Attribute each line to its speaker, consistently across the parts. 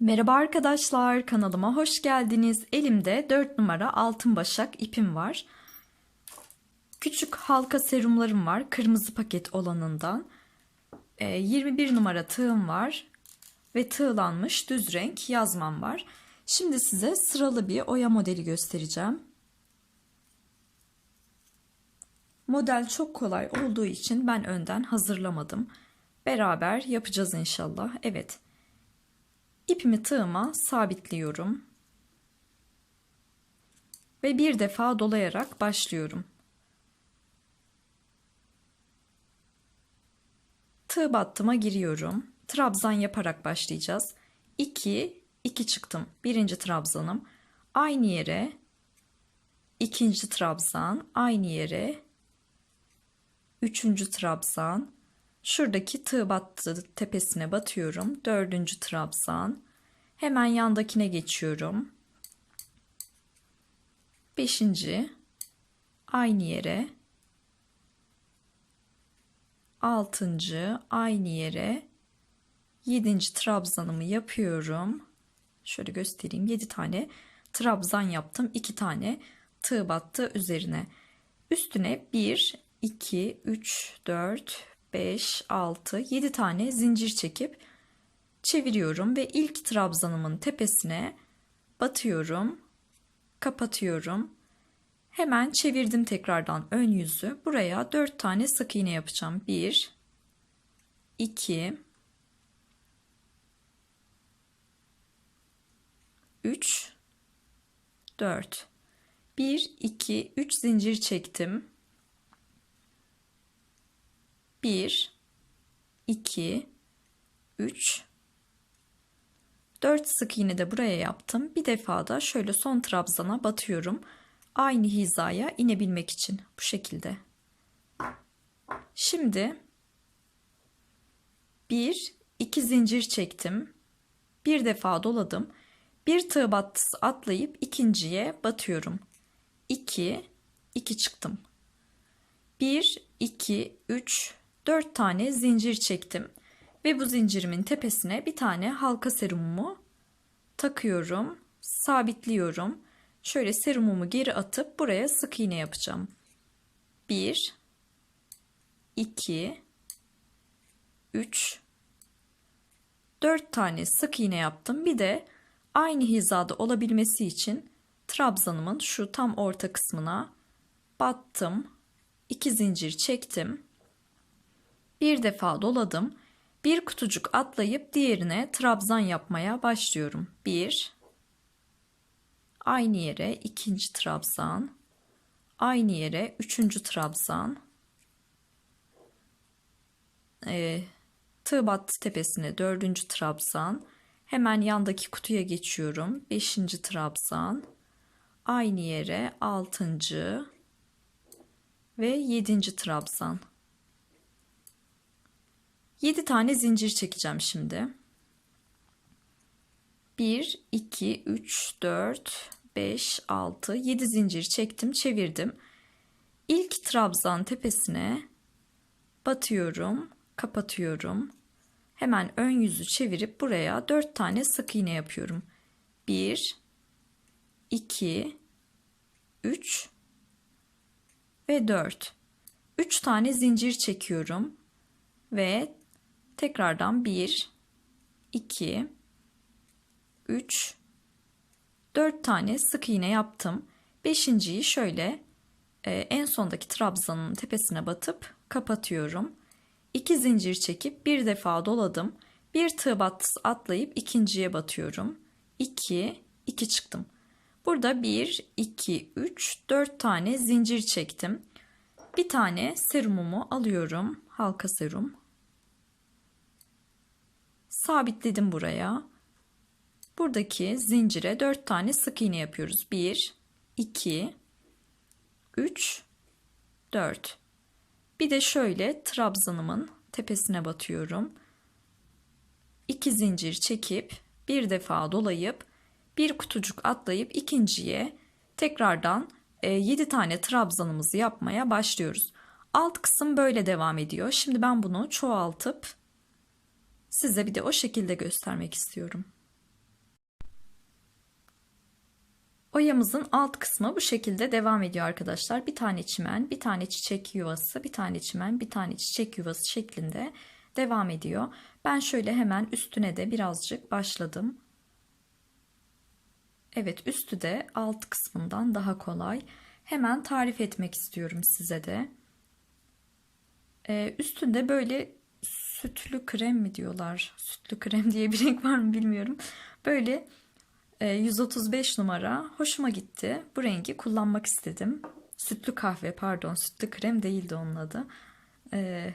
Speaker 1: Merhaba arkadaşlar, kanalıma hoş geldiniz. Elimde 4 numara altın başak ipim var. Küçük halka serumlarım var, kırmızı paket olanından. Ee, 21 numara tığım var ve tığlanmış düz renk yazmam var. Şimdi size sıralı bir oya modeli göstereceğim. Model çok kolay olduğu için ben önden hazırlamadım. Beraber yapacağız inşallah. Evet. İpimi tığıma sabitliyorum. Ve bir defa dolayarak başlıyorum. Tığ battıma giriyorum. Trabzan yaparak başlayacağız. 2 2 çıktım. Birinci trabzanım. Aynı yere ikinci trabzan, aynı yere üçüncü trabzan, Şuradaki tığ battı tepesine batıyorum. Dördüncü trabzan. Hemen yandakine geçiyorum. Beşinci. Aynı yere. Altıncı. Aynı yere. Yedinci trabzanımı yapıyorum. Şöyle göstereyim. Yedi tane trabzan yaptım. iki tane tığ battı üzerine. Üstüne bir, iki, üç, dört, 5, 6, 7 tane zincir çekip çeviriyorum ve ilk trabzanımın tepesine batıyorum, kapatıyorum. Hemen çevirdim tekrardan ön yüzü. Buraya 4 tane sık iğne yapacağım. 1 2 3 4 1 2 3 zincir çektim. 1 2 3 4 sık iğne de buraya yaptım. Bir defa da şöyle son trabzana batıyorum. Aynı hizaya inebilmek için bu şekilde. Şimdi 1 2 zincir çektim. Bir defa doladım. Bir tığ battısı atlayıp ikinciye batıyorum. 2 2 çıktım. 1 2 3 4 tane zincir çektim ve bu zincirimin tepesine bir tane halka serumumu takıyorum, sabitliyorum. Şöyle serumumu geri atıp buraya sık iğne yapacağım. 1 2 3 4 tane sık iğne yaptım. Bir de aynı hizada olabilmesi için trabzanımın şu tam orta kısmına battım. 2 zincir çektim bir defa doladım. Bir kutucuk atlayıp diğerine trabzan yapmaya başlıyorum. Bir, aynı yere ikinci trabzan, aynı yere üçüncü trabzan, e, tığ battı tepesine dördüncü trabzan, hemen yandaki kutuya geçiyorum. Beşinci trabzan, aynı yere altıncı ve yedinci trabzan. 7 tane zincir çekeceğim şimdi. 1, 2, 3, 4, 5, 6, 7 zincir çektim, çevirdim. İlk trabzan tepesine batıyorum, kapatıyorum. Hemen ön yüzü çevirip buraya 4 tane sık iğne yapıyorum. 1, 2, 3 ve 4. 3 tane zincir çekiyorum ve Tekrardan 1, 2, 3, 4 tane sık iğne yaptım. Beşinciyi şöyle e, en sondaki trabzanın tepesine batıp kapatıyorum. 2 zincir çekip bir defa doladım. Bir tığ battısı atlayıp ikinciye batıyorum. 2, 2 çıktım. Burada 1, 2, 3, 4 tane zincir çektim. Bir tane serumumu alıyorum. Halka serum sabitledim buraya. Buradaki zincire 4 tane sık iğne yapıyoruz. 1 2 3 4 Bir de şöyle trabzanımın tepesine batıyorum. 2 zincir çekip bir defa dolayıp bir kutucuk atlayıp ikinciye tekrardan 7 e, tane trabzanımızı yapmaya başlıyoruz. Alt kısım böyle devam ediyor. Şimdi ben bunu çoğaltıp Size bir de o şekilde göstermek istiyorum. Oyamızın alt kısmı bu şekilde devam ediyor arkadaşlar. Bir tane çimen, bir tane çiçek yuvası, bir tane çimen, bir tane çiçek yuvası şeklinde devam ediyor. Ben şöyle hemen üstüne de birazcık başladım. Evet üstü de alt kısmından daha kolay. Hemen tarif etmek istiyorum size de. Ee, üstünde böyle sütlü krem mi diyorlar? Sütlü krem diye bir renk var mı bilmiyorum. Böyle 135 e, numara hoşuma gitti. Bu rengi kullanmak istedim. Sütlü kahve pardon sütlü krem değildi onun adı. Ee,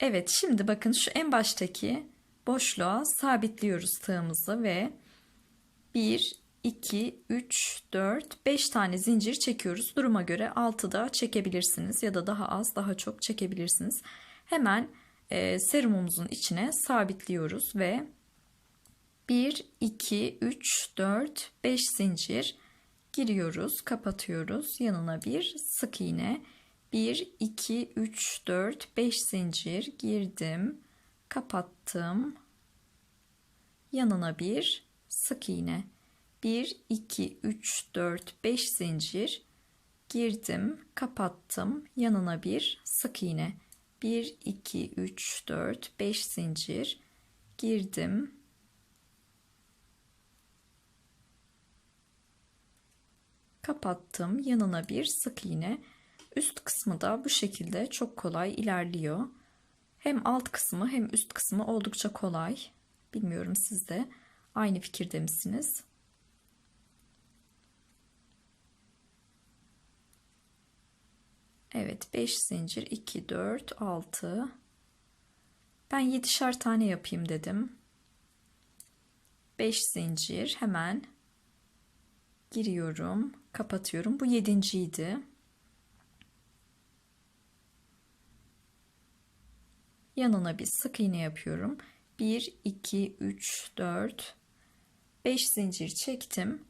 Speaker 1: evet şimdi bakın şu en baştaki boşluğa sabitliyoruz tığımızı ve 1, 2, 3, 4, 5 tane zincir çekiyoruz. Duruma göre 6 da çekebilirsiniz ya da daha az daha çok çekebilirsiniz. Hemen e, serumumuzun içine sabitliyoruz ve 1, 2, 3, 4, 5 zincir giriyoruz, kapatıyoruz. Yanına bir sık iğne. 1, 2, 3, 4, 5 zincir girdim, kapattım. Yanına bir sık iğne. 1, 2, 3, 4, 5 zincir girdim, kapattım. Yanına bir sık iğne. 1, 2, 3, 4, 5 zincir girdim, kapattım. Yanına bir sık iğne. Üst kısmı da bu şekilde çok kolay ilerliyor. Hem alt kısmı hem üst kısmı oldukça kolay. Bilmiyorum siz de aynı fikirde misiniz? Evet 5 zincir 2 4 6 ben 7'şer tane yapayım dedim. 5 zincir hemen giriyorum, kapatıyorum. Bu yedinciydi. Yanına bir sık iğne yapıyorum. 1, 2, 3, 4, 5 zincir çektim.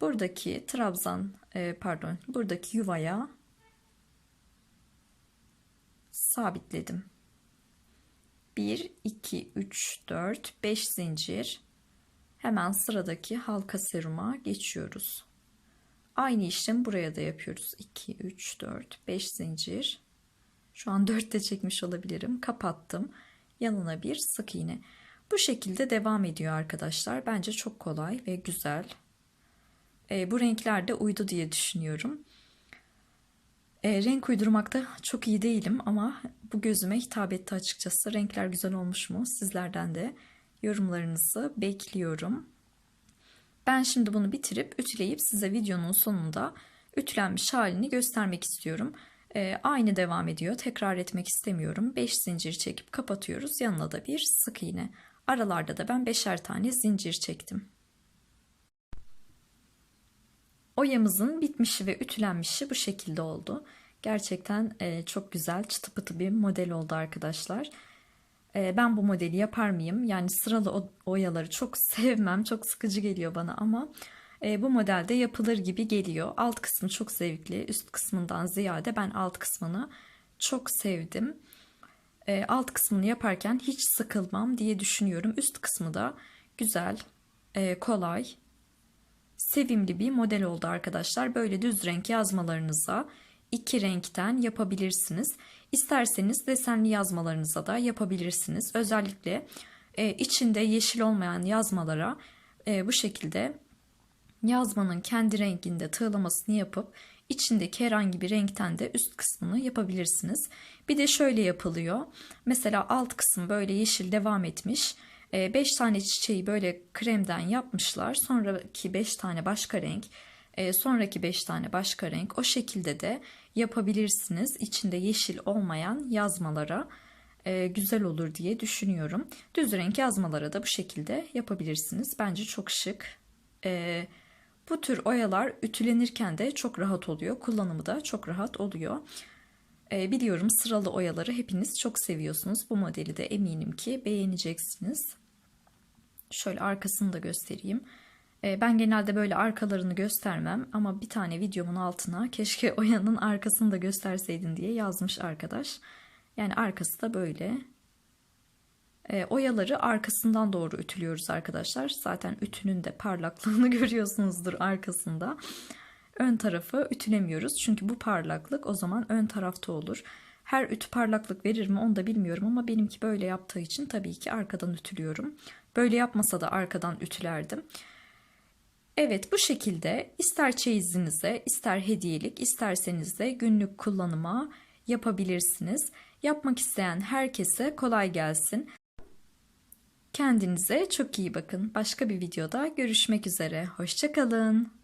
Speaker 1: Buradaki trabzan, e, pardon, buradaki yuvaya sabitledim. 1, 2, 3, 4, 5 zincir Hemen sıradaki halka seruma geçiyoruz. Aynı işlem buraya da yapıyoruz. 2, 3, 4, 5 zincir. Şu an 4 de çekmiş olabilirim. Kapattım. Yanına bir sık iğne. Bu şekilde devam ediyor arkadaşlar. Bence çok kolay ve güzel. E, bu renkler de uydu diye düşünüyorum. E, renk uydurmakta çok iyi değilim ama bu gözüme hitap etti açıkçası. Renkler güzel olmuş mu? Sizlerden de yorumlarınızı bekliyorum. Ben şimdi bunu bitirip ütüleyip size videonun sonunda ütülenmiş halini göstermek istiyorum. Ee, aynı devam ediyor. Tekrar etmek istemiyorum. 5 zincir çekip kapatıyoruz. Yanına da bir sık iğne. Aralarda da ben 5'er tane zincir çektim. Oyamızın bitmişi ve ütülenmişi bu şekilde oldu. Gerçekten e, çok güzel çıtı pıtı bir model oldu arkadaşlar. Ee, ben bu modeli yapar mıyım? Yani sıralı oyaları çok sevmem, çok sıkıcı geliyor bana ama e, bu modelde yapılır gibi geliyor. Alt kısmı çok zevkli, üst kısmından ziyade ben alt kısmını çok sevdim. E, alt kısmını yaparken hiç sıkılmam diye düşünüyorum. Üst kısmı da güzel, e, kolay, sevimli bir model oldu arkadaşlar. Böyle düz renk yazmalarınıza iki renkten yapabilirsiniz. İsterseniz desenli yazmalarınıza da yapabilirsiniz. Özellikle e, içinde yeşil olmayan yazmalara e, bu şekilde yazmanın kendi renginde tığlamasını yapıp içindeki herhangi bir renkten de üst kısmını yapabilirsiniz. Bir de şöyle yapılıyor. Mesela alt kısım böyle yeşil devam etmiş. 5 e, tane çiçeği böyle kremden yapmışlar. Sonraki 5 tane başka renk e, sonraki 5 tane başka renk o şekilde de yapabilirsiniz. İçinde yeşil olmayan yazmalara e, güzel olur diye düşünüyorum. Düz renk yazmalara da bu şekilde yapabilirsiniz. Bence çok şık. E, bu tür oyalar ütülenirken de çok rahat oluyor. Kullanımı da çok rahat oluyor. Biliyorum sıralı oyaları hepiniz çok seviyorsunuz. Bu modeli de eminim ki beğeneceksiniz. Şöyle arkasını da göstereyim. E, ben genelde böyle arkalarını göstermem ama bir tane videomun altına keşke Oya'nın arkasını da gösterseydin diye yazmış arkadaş. Yani arkası da böyle. E, oyaları arkasından doğru ütülüyoruz arkadaşlar. Zaten ütünün de parlaklığını görüyorsunuzdur arkasında. Ön tarafı ütülemiyoruz. Çünkü bu parlaklık o zaman ön tarafta olur. Her ütü parlaklık verir mi onu da bilmiyorum ama benimki böyle yaptığı için tabii ki arkadan ütülüyorum. Böyle yapmasa da arkadan ütülerdim. Evet bu şekilde ister çeyizinize, ister hediyelik, isterseniz de günlük kullanıma yapabilirsiniz. Yapmak isteyen herkese kolay gelsin. Kendinize çok iyi bakın. Başka bir videoda görüşmek üzere. Hoşçakalın.